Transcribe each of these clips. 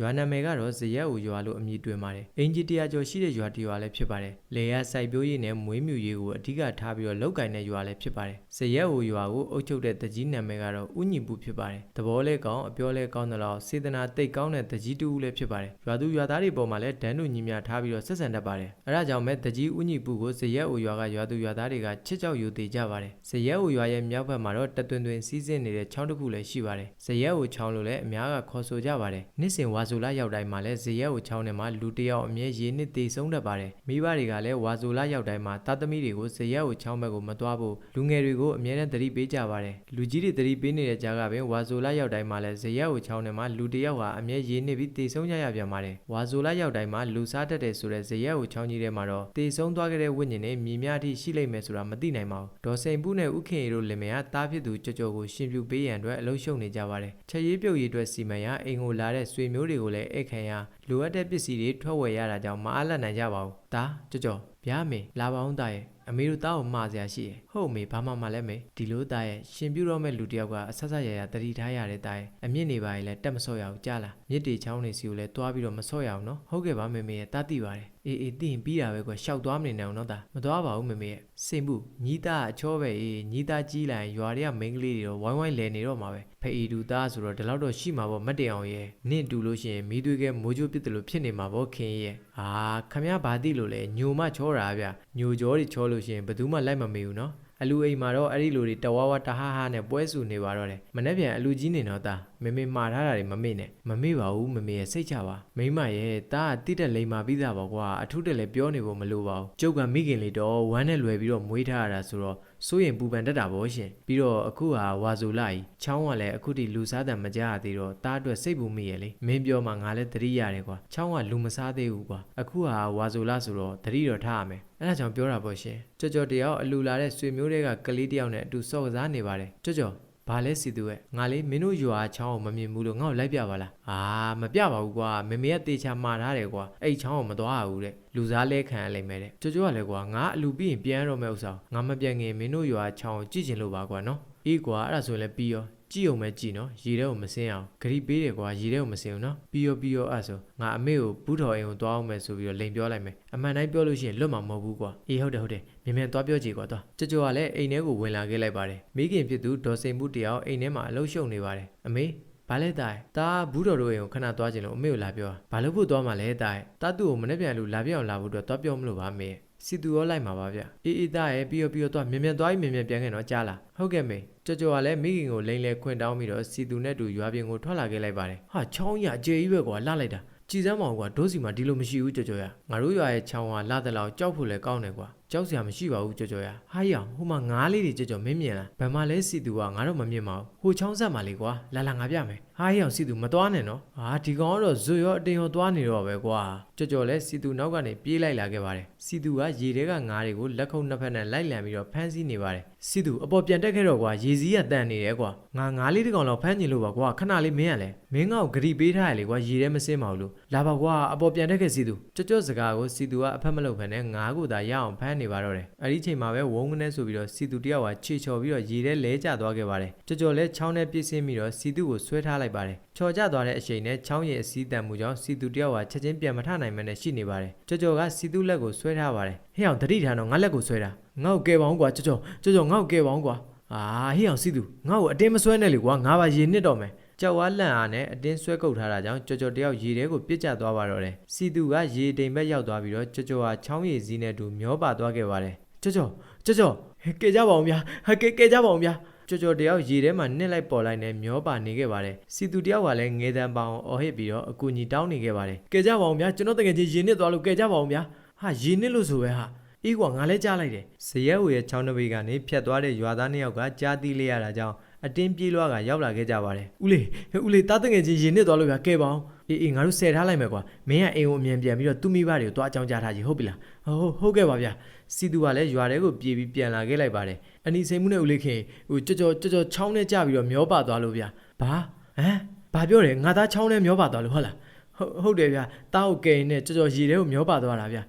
ရွာနာမည်ကတော့ဇရက်ဦးရွာလို့အမည်တွင်ပါတယ်အင်ဂျီတရာကျော်ရှိတဲ့ရွာတစ်ရွာလည်းဖြစ်ပါတယ်လေယာစိုက်ပျိုးရေးနဲ့မွေးမြူရေးကိုအဓိကထားပြီးတော့လောက်ကင်တဲ့ရွာလည်းဖြစ်ပါတယ်ဇရက်ဦးရွာကိုအုပ်ချုပ်တဲ့တကြီးနာမည်ကတော့ဥညီပူဖြစ်ပါတယ်သဘောလဲကောင်းအပြောလဲကောင်းတယ်လို့စေတနာတိတ်ကောင်းတဲ့တကြီးတူဦးလည်းဖြစ်ပါတယ်ရွာသူရွာသားတွေပေါ်မှာလည်းဒန်းတို့ညီမြထားပြီးတော့ဆက်ဆံတတ်ပါတယ်အဲဒါကြောင့်မဲ့တကြီးဥညီပူကိုဇရက်ဦးရွာကရွာသူရွာသားတွေကချစ်ကြောက်ယူသေးကြပါတယ်ဇရက်ဦးရွာရဲ့မြောက်ဘက်မှာတော့တတွင်တွင်စီးဆင်းနေတဲ့ချောင်းတစ်ခုလည်းရှိပါတယ်ဇရက်ဦးချောင်းလို့လည်းအများကခေါ်ဆိုကြပါတယ်နှစ်စဉ်ဝါဆိုလာရောက်တိုင်းမှာလည်းဇရက်ဦးချောင်းထဲမှာလူတစ်ယောက်အမြဲရေနစ်သေးဆုံးတတ်ပါတယ်မိဘတွေကလည်းဝါဆိုလာရောက်တိုင်းမှာတာသမီတွေကိုဇရက်ဦးချောင်းဘက်ကိုမသွားဖို့လူငယ်တွေကိုအမြဲတမ်းသတိပေးကြပါတယ်လူကြီးတွေသတိပေးနေတဲ့ကြားကပင်ဝါဆိုလာရောက်တိုင်းမှာလည်းဇရက်ဦးချောင်းထဲမှာလူတစ်ယောက်ဟာအမြဲရေနစ်ပြီးသေဆုံးကြရပြန်ပါတယ်ဝါဆိုလာရောက်တိုင်းမှာလူစားတတ်တယ်ဆိုတဲ့ဇရက်ဦးချောင်းကြီးထဲမှာတော့သေဆုံးသွားခဲ့တဲ့ဝိညာဉ်တွေမြေများအထိရှိလိမ့်မယ်ဆိုတာမသိနိုင်ပါဘူးဒေါ်စိန်ပူးနဲ့ဥခင်ရီတို့လင်မယားတားဖြစ်သူကြော်ကြော်ကိုရှင်ပြူပေးရန်အတွက်အလုံးရှုံနေကြပါတယ်ချက်ရေးပြုတ်ရေးအတွက်စီမံရအိမ်ကိုလာတဲ့ဆွေမျိုးတွေကိုလည်းအိတ်ခံရလိုအပ်တဲ့ပစ္စည်းတွေထွက်ဝယ်ရတာကြောင့်မအားလပ်နိုင်ကြပါဘူးဒါကြော်ကြော်ဗျာမေလာပါအောင်တာရဲ့အမေတို့တားကိုမှားစရာရှိရဲ့ ဟုတ်မေဘာမှမလဲမေဒီလိုတာရဲ့ရှင်ပြူတော့မဲ့လူတစ်ယောက်ကအဆက်ဆက်ရရတတိထားရတဲ့တာရဲ့အမြင့်နေပါရင်လည်းတက်မဆော့ရအောင်ကြားလားမြစ်တေချောင်းနေစီကိုလည်းတွားပြီးတော့မဆော့ရအောင်နော်ဟုတ်ကဲ့ပါမေမေရဲ့တားတိပါတယ်အေးအေးသိရင်ပြီးတာပဲကွာရှောက်သွားမနေနဲ့အောင်နော်တာမသွားပါဘူးမေမေရဲ့စိတ်မှုညီးသားအချောပဲအေးညီးသားကြီးလိုက်ရင်ရွာတွေကမိန်းကလေးတွေတော့ဝိုင်းဝိုင်းလဲနေတော့မှာပဲဖေအီတူသားဆိုတော့ဒီလောက်တော့ရှိမှာပေါ့မတ်တင်အောင်ရဲ့နင့်တူလို့ရှိရင်မီးသွေးကမိုးချိုးပစ်တယ်လို့ဖြစ်နေမှာပေါ့ခင်ရဲ့အာခမရဘာတိလို့လဲညိုမချောတာဗျညိုကြောတွေချောလို့ရှိရင်ဘယ်သူမှလိုက်မမေဘူးနော် အလူအိမ်မှာတော့အဲ့ဒီလူတွေတဝါဝါတဟားဟားနဲ့ပွဲစုနေပါတော့တယ်မနေ့ပြန်အလူကြီးနေတော့တာမေမေမှားထားတာတွေမမေ့နဲ့မမေ့ပါဘူးမမေရဲ့စိတ်ချပါမိမရဲ့တာကတိတက်လိမ်မာပြီးသားပါကွာအထုတက်လည်းပြောနေဖို့မလိုပါဘူးကျုပ်ကမိခင်လေးတော့ဝမ်းနဲ့လွယ်ပြီးတော့မွေးထားရတာဆိုတော့ စိုးရင်ပူပန်တတ်တာဗောရှင်ပြီးတော့အခုဟာဝါဆိုလာကြီးချောင်းကလည်းအခုထိလူစားတံမကြရသေးတော့တားအတွက်စိတ်ပူမိရဲ့လေမင်းပြောမှငါလည်းသတိရတယ်ကွာချောင်းကလူမစားသေးဘူးကွာအခုဟာဝါဆိုလာဆိုတော့သတိတော့ထားရမယ်အဲ့ဒါကြောင့်ပြောတာပေါ့ရှင်ကြော်ကြော်တယောက်အလူလာတဲ့ဆွေမျိုးတွေကကလေးတယောက်နဲ့အတူစော့ကစားနေပါတယ်ကြော်ကြော် ဘာလဲစီသူရဲ့ငါလေးမင်းတို့ရွာချောင်းကိုမမြင်ဘူးလို့ငါ့ကိုလိုက်ပြပါလားအာမပြပါဘူးကွာမမေကတေချာမှာထားတယ်ကွာအဲ့ချောင်းကိုမသွားရဘူးတဲ့လူစားလဲခံရလိမ့်မယ်တဲ့ကြိုးကြိုးကလည်းကွာငါအလူပြီးရင်ပြန်ရတော့မယ့်ဥစ္စာငါမပြန်ခင်မင်းတို့ရွာချောင်းကိုကြည့်ချင်လို့ပါကွာနော်အေးကွာအဲ့ဒါဆိုရင်လည်းပြီးရော ကြည့်အောင်ပဲကြည့်နော်ရေထဲကိုမစင်းအောင်ဂရိပေးတယ်ကွာရေထဲကိုမစင်းဘူးနော်ပြီးရောပြီးရောအဲ့ဆိုငါအမေကိုဘူးတော်အိမ်ကိုသွားအောင်မယ်ဆိုပြီးတော့လိန်ပြောလိုက်မယ်အမှန်တိုင်းပြောလို့ရှိရင်လွတ်မှာမဟုတ်ဘူးကွာအေးဟုတ်တယ်ဟုတ်တယ်မြန်မြန်သွားပြောကြည့်ကွာသွားကြိုးကြိုးကလည်းအိမ်ထဲကိုဝင်လာခဲ့လိုက်ပါတယ်မိခင်ဖြစ်သူဒေါ်စိန်မှုတယောက်အိမ်ထဲမှာအလုပ်ရှုပ်နေပါတယ်အမေ ဘာလဲတားတားဘူးတော်တို့အိမ်ကိုခဏသွားခြင်းလို့အမေကိုလာပြောဘာလို့ဖို့သွားမှလဲတားတားသူ့ကိုမနေ့ပြန်လို့လာပြောင်းလာဖို့အတွက်သွားပြောမလို့ပါမေစီတူရောလိုက်မှာပါဗျအေးအေးတားရဲ့ပြီးရောပြီးရောသွားမြန်မြန်သွားပြီးမြန်မြန်ပြန်ခဲ့တော့ကြားလားဟုတ်ကဲ့မေကြော်ကြော်ကလည်းမိခင်ကိုလိန်လဲခွင့်တောင်းပြီးတော့စီတူနဲ့တူရွာပြင်ကိုထွက်လာခဲ့လိုက်ပါတယ်ဟာချောင်းရအကျေကြီးပဲကွာလှလိုက်တာကြည်စမ်းမအောင်ကွာဒိုးစီမှာဒီလိုမရှိဘူးကြော်ကြော်ရငါတို့ရွာရဲ့ချောင်းကလာတဲ့လောက်ကြောက်ဖို့လည်းကောင်းတယ်ကွာ ကြောက်စရာမရှိပါဘူးကြော်ကြော်ရဟာရဟိုမှာငားလေးတွေကြော်ကြော်မင်းမြင်လားဗမာလဲစီတူကငါတော့မမြင်ပါဘူးဟိုချောင်းဆက်မှာလေကွာလာလာငါပြမယ်ဟာရအောင်စီတူမသွားနဲ့နော်ဟာဒီကောင်ကတော့ဇွရောအတင်ရောသွားနေတော့ပဲကွာကြော်ကြော်လဲစီတူနောက်ကနေပြေးလိုက်လာခဲ့ပါတယ်စီတူကရေထဲကငားတွေကိုလက်ခုပ်နှစ်ဖက်နဲ့လိုက်လံပြီးတော့ဖမ်းဆီးနေပါတယ်စီတူအပေါ်ပြန်တက်ခဲ့တော့ကွာရေစည်းကတန်နေတယ်ကွာငါငားလေးတစ်ကောင်လောက်ဖမ်းကျင်လို့ပါကွာခဏလေးမင်းရလဲမင်းငါ့ကိုဂရီပေးထားရလေကွာရေထဲမစင်းပါဘူးလို့လာပါကွာအပေါ်ပြန်တက်ခဲ့စီတူကြော်ကြော်စကားကိုစီတူကအဖက်မလုပ်ဖ ೇನೆ ငါးကိုသာရအောင်ဖမ်းနေပါတော့တယ်အဲ့ဒီချိန်မှာပဲဝုန်းကနေဆိုပြီးတော့စီတူတယောက်ကခြေချော်ပြီးတော့ရေထဲလဲကျသွားခဲ့ပါတယ်ကြော်ကြော်လဲချောင်းနဲ့ပြည့်စင်းပြီးတော့စီတူကိုဆွဲထားလိုက်ပါတယ်ချော်ကျသွားတဲ့အချိန်နဲ့ချောင်းရဲ့အစည်းတန်မှုကြောင့်စီတူတယောက်ကချက်ချင်းပြန်မထနိုင်မနဲ့ရှိနေပါတယ်ကြော်ကြော်ကစီတူလက်ကိုဆွဲထားပါတယ်ဟဲ့အောင်တတိထားတော့ငါလက်ကိုဆွဲတာငါ့ကိုကဲပါအောင်ကွာကြော်ကြော်ကြော်ကြော်ငါ့ကိုကဲပါအောင်ကွာအာဟေ့အောင်စီတူငါ့ကိုအတင်းမဆွဲနဲ့လေကွာငါပါရေနစ်တော့မယ် ကြောက်ဝါလန့်အားနဲ့အတင်းဆွဲကုတ်ထားတာကြောင့်ကြော်ကြော်တယောက်ရေထဲကိုပြစ်ကျသွားပါတော့တယ်စီတူကရေတိမ်ဘက်ရောက်သွားပြီးတော့ကြော်ကြော်ဟာချောင်းရည်စည်းနဲ့တူမျောပါသွားခဲ့ပါတယ်ကြော်ကြော်ကြော်ကြော်ဟဲ့ကဲကြပါအောင်ဗျာဟဲ့ကဲကဲကြပါအောင်ဗျာကြော်ကြော်တယောက်ရေထဲမှာနှစ်လိုက်ပေါ်လိုက်နဲ့မျောပါနေခဲ့ပါတယ်စီတူတယောက်ကလည်းငေတံပေါင်အော်ဟစ်ပြီးတော့အကူကြီးတောင်းနေခဲ့ပါတယ်ကဲကြပါအောင်ဗျာကျွန်တော်တကယ်ချင်းရေနစ်သွားလို့ကဲကြပါအောင်ဗျာဟာရေနစ်လို့ဆိုပဲဟာအေးကွာငါလည်းကြားလိုက်တယ်ဇရက်ဝေရဲ့ချောင်းတစ်ပေကနေဖြတ်သွားတဲ့ရွာသားနှစ်ယောက်ကကြားသိလိုက်ရတာကြောင့် အတင်းပြေးလွှားကရောက်လာခဲ့ကြပါတယ်ဦးလေးဟဲ့ဦးလေးတားတငယ်ချင်းရေနစ်သွားလို့ဗျာကဲပါအောင်အေးအေးငါတို့ဆယ်ထားလိုက်မယ်ကွာမင်းကအိမ်ကိုအမြန်ပြန်ပြီးတော့သူ့မိဘတွေကိုသွားအကြောင်းကြားထားကြီးဟုတ်ပြီလားဟုတ်ဟုတ်ကဲ့ပါဗျာစီသူကလည်းရွာထဲကိုပြေးပြီးပြန်လာခဲ့လိုက်ပါတယ်အနီစိန်မှုနဲ့ဦးလေးခင်ဟိုကြော်ကြော်ကြော်ကြော်ချောင်းနဲ့ကြပြီးတော့မျောပါသွားလို့ဗျာဘာဟမ်ဘာပြောတယ်ငါသားချောင်းနဲ့မျောပါသွားလို့ဟုတ်လားဟုတ်ဟုတ်တယ်ဗျာတားကိုကဲနဲ့ကြော်ကြော်ရေထဲကိုမျောပါသွားတာဗျာ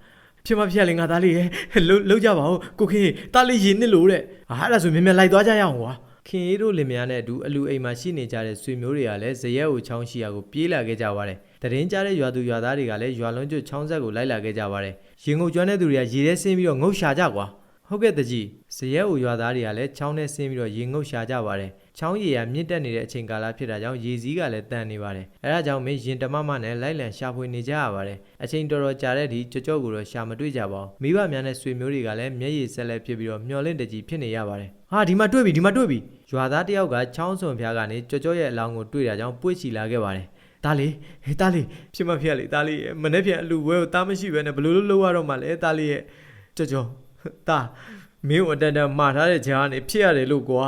ဖြစ်မဖြစ်လဲငါသားလေးရဲ့လှုပ်လှုပ်ကြပါဦးကိုခင်သားလေးရင်နစ်လို့တဲ့ဟာအဲ့ဒါဆိုမြန်မြန်လိုက်သွားကြရအောင်ကွာ ခင်ရီတို့လင်မယားနဲ့အတူအလူအိမ်မှာရှိနေကြတဲ့ဆွေမျိုးတွေကလည်းဇရက်ကိုချောင်းရှိရာကိုပြေးလာခဲ့ကြပါတယ်တတရင်ကြားတဲ့ရွာသူရွာသားတွေကလည်းရွာလုံးကျွတ်ချောင်းဆက်ကိုလိုက်လာခဲ့ကြပါတယ်ရင်ငုံကျွမ်းတဲ့သူတွေကရေထဲဆင်းပြီးတော့ငုတ်ရှာကြကွာဟုတ်ကဲ့တကြီးဇရက်ဦးရွာသားတွေကလည်းချောင်းထဲဆင်းပြီးတော့ရေငုတ်ရှာကြပါတယ်ချောင်းရေကမြင့်တက်နေတဲ့အချိန်ကာလဖြစ်တာကြောင့်ရေစည်းကလည်းတန်နေပါတယ်အဲဒါကြောင့်မင်းရင်တမမနဲ့လိုက်လံရှာဖွေနေကြရပါတယ်အချိန်တော်တော်ကြာတဲ့ဒီကြော့ကြော့ကိုတော့ရှာမတွေ့ကြပါဘူးမိဘများနဲ့ဆွေမျိုးတွေကလည်းမျက်ရည်ဆက်လက်ဖြစ်ပြီးတော့မျောလင့်တကြီးဖြစ်နေရပါတယ် ဟာဒီမှာတွေ့ပြီဒီမှာတွေ့ပြီရွာသားတစ်ယောက်ကချောင်းစွန်ဖျားကနေကြော့ကြော့ရဲ့အလောင်းကိုတွေ့တာကြောင့်ပွေ့ချီလာခဲ့ပါတယ်တားလေးဟေးတားလေးဖြစ်မဖြစ်ရလေတားလေးရဲ့မနေ့ပြန်အလူဝဲကိုတားမရှိပဲနဲ့ဘယ်လို့လို့လောက်ရတော့မှလဲတားလေးရဲ့ကြော်ကြော်တားမင်းကိုအတန်တန်မှာထားတဲ့ဂျာကနေဖြစ်ရတယ်လို့ကွာ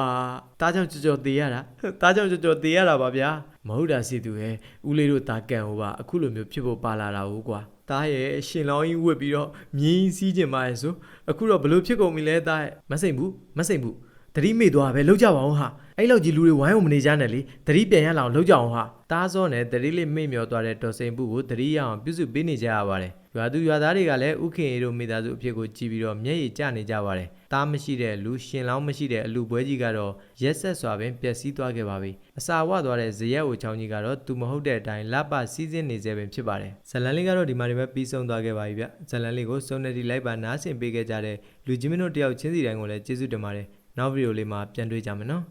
တားကြောင့်ကြော်ကြော်သေးရတာတားကြောင့်ကြော်ကြော်သေးရတာပါဗျာမဟုတ်တာစီသူရဲ့ဦးလေးတို့တာကန်ဟိုပါအခုလိုမျိုးဖြစ်ဖို့ပါလာတာဟုတ်ကွာတားရဲ့ရှင်လောင်းကြီးဝတ်ပြီးတော့မြင်းစီးကျင်ပါရဲ့ဆိုအခုတော့ဘလို့ဖြစ်ကုန်ပြီလဲတားရဲ့မစိမ့်ဘူးမစိမ့်ဘူး တတိမေ့သွားပဲလောက်ကြပါအောင်ဟာအဲ့လောက်ကြီးလူတွေဝိုင်းအောင်မနေကြနဲ့လေတတိပြန်ရလာအောင်လောက်ကြအောင်ဟာတားစောနဲ့တတိလေးမေ့မျောသွားတဲ့တော်စိန်ပုကိုတတိရအောင်ပြုစုပေးနေကြရပါတယ်ရွာသူရွာသားတွေကလည်းဥခင်ရီတို့မိသားစုအဖြစ်ကိုကြည်ပြီးတော့မျက်ရည်ကျနေကြပါတယ်တားမရှိတဲ့လူရှင်လောင်းမရှိတဲ့အလူပွဲကြီးကတော့ရက်ဆက်စွာပင်ပျက်စီးသွားခဲ့ပါပြီအစာဝသွားတဲ့ဇရက်အိုချောင်းကြီးကတော့သူမဟုတ်တဲ့အတိုင်းလပစီးစင်းနေစေပင်ဖြစ်ပါတယ်ဇလန်လေးကတော့ဒီမှာဒီမှာပြီးဆုံးသွားခဲ့ပါပြီဗျဇလန်လေးကိုစုံနေတီလိုက်ပါနားဆင်ပေးခဲ့ကြတဲ့လူကြီးမင်းတို့တယောက်ချင်းစီတိုင်းကိုလည်းကျေးဇူးတင်ပါတယ် နောက်ဗီဒီယိုလေးမှာပြန်တွေ့ကြမယ်နော်